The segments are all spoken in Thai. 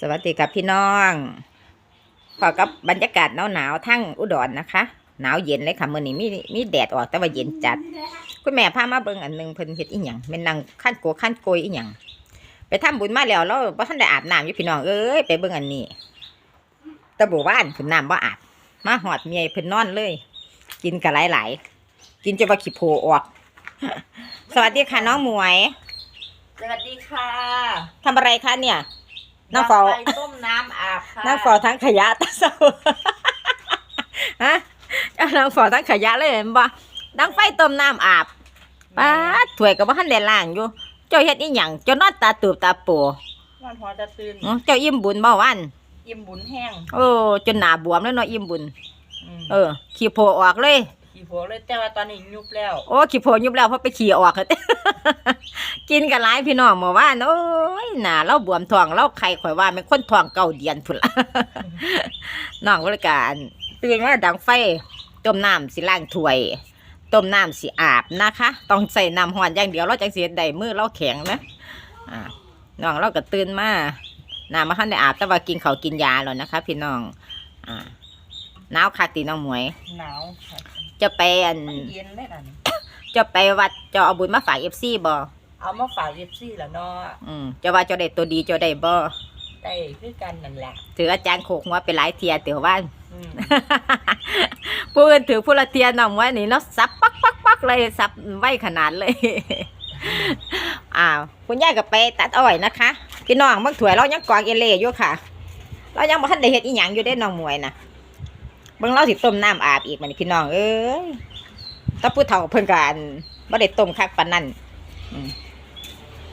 สวัสดีครับพี่น้องพอกับบรรยากาศหนาวหนาวๆทั้งอุดรนะคะ หนาวเย็นเลยค่ะมื่อนี้มีมีแดดออกแต่ว่าเย็นจัด คุณแม่พามาเบิ่งอันหนึงเพิ่นเฮ็ดอีหยังแม่นนางขั้นโกขั้นโกยอีหยังไปทำบุญมาแล้วเราบ่ทันได้อาบน้ำอยู่พี่น้องเอ้ยไปเบิ่งอันนี้แตะบูบ้านเพิ่นน้ำบ่อาบมาหอดเมียเพิ่นนอนเลย กินกะหลายๆกินจนว่าขี้โพออก สวัสดีค่ะน้องหมวย สวัสดีค่ะทำอะไรคะเนี่ย น้องเฝ้าดัไฟต้มน้ำอาบค่ะนั่งฟอทั้งขยะตาเศร้าฮะเอานั่งฟอทั้งขยะเลยเห็นบ่ดังไฟต้มน้ำอาบป้าดถ้วยกับว่าทันได้ล้างอยู่เจ้าเฮ็ดอีหยังเจ้านอนตาตูบตาโปวันหัวจะตื่นอื้อเจ้าอิ่มบุญบ่วันอิ่มบุญแห้งโอ้จนหน้าบวมแล้วเนาะอิ่มบุญมเออ ขี้โพออกเลย ขี่หัวเลยแต่ว่าตอนนี้ยุบแล้ว โอ้ขี้โพยุบแล้วเพราะไปขี้ออก กินกันหลายพี่น้องเมื่อวานโอ้ยหน้าเราบวมท้องเราไข้ข่อยว่าเป็นคนท้องเก่าเดือนพุ่นละน้องบริการตื่นมาดังไฟต้มน้ำสิล้างถ้วยต้มน้ำสิอาบนะคะ ต้องใส่น้ำห้อนอย่างเดียวเราจังสิเฮ็ดได้มือเราแข็งนะอ่าน้องเราก็ตื่นมาน้ำมาทันได้อาบแต่ว่ากินเขาวกินยาแล้วนะคะ พี่น้องอ่าหนาวคักตีน้องหมวยหนาวค่ะจะไปอันมันเย็นเลยนะนี่จะไปวัดจะเอาบุญมาฝากเอฟซีบ่ เอามาฝากเย็บซี่แล้วเนาะอืมจะว่าจะได้ตัวดีจะได้บ่ได้คือกันนั่นแหละถืออาจารย์โขกหัวไปหลายเทียเตียวว่าน อืม ผู้อื่นถือผู้ละเทียนำไว้นี่เนาะสับปักปักปักเลยสับไว้ขนาดเลย อ้าวคุณยายก็ไปตัดอ้อยนะคะพี่น้องบางถ้วยเรายังกวางเอเล่อยู่ค่ะ เรายังบ่ทันได้เฮ็ดอีหยังอยู่ได้น้องมวยนะเบิ่งเราสิต้มน้ำอาบอีกมันพี่น้องเอ้ยถ้าผู้เฒ่าเพิ่นก็อันบ่ได้ต้มคักปานนั้นอืม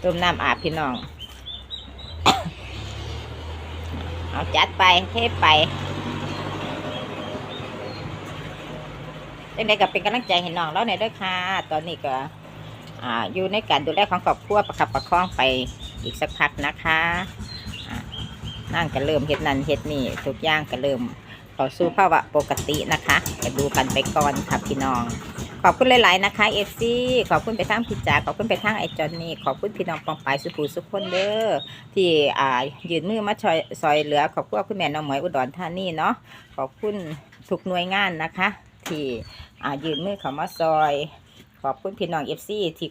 ต้มน้ำอาบพี่น้อง เอาจัดไปเทไปจังใดก็เป็นกำลังใจให้น้องเราในอยด้วยค่ะ ตอนนี้ก็อ่าอยู่ในการดูแลของครอบครัวประคับประคองไปอีกสักพักนะคะนั่งก็เริ่มเฮ็ดนั่นเฮ็ดนี่ทุกอย่างก็เริ่มต่อสู้ภาวะปกตินะคะก็ดูกันไปก่อนค่ะพี่น้อง ขอบคุณหลาย ๆ นะคะเอฟซีขอบคุณไปทั้งพิจาขอบคุณไปทั้งไอจอนนี่ขอบคุณพี่น้องปองปายสุภูสุขคนเด้อที่อ่ายืนมือมาช่วยซอยเหลือ ขอบคุณคุณแม่น้องหมวยอุดรธานีเนาะขอบคุณทุกหน่วยงานนะคะ ที่อ่ายืนมือเขามาซอย ขอบคุณพี่น้องเอฟซีที่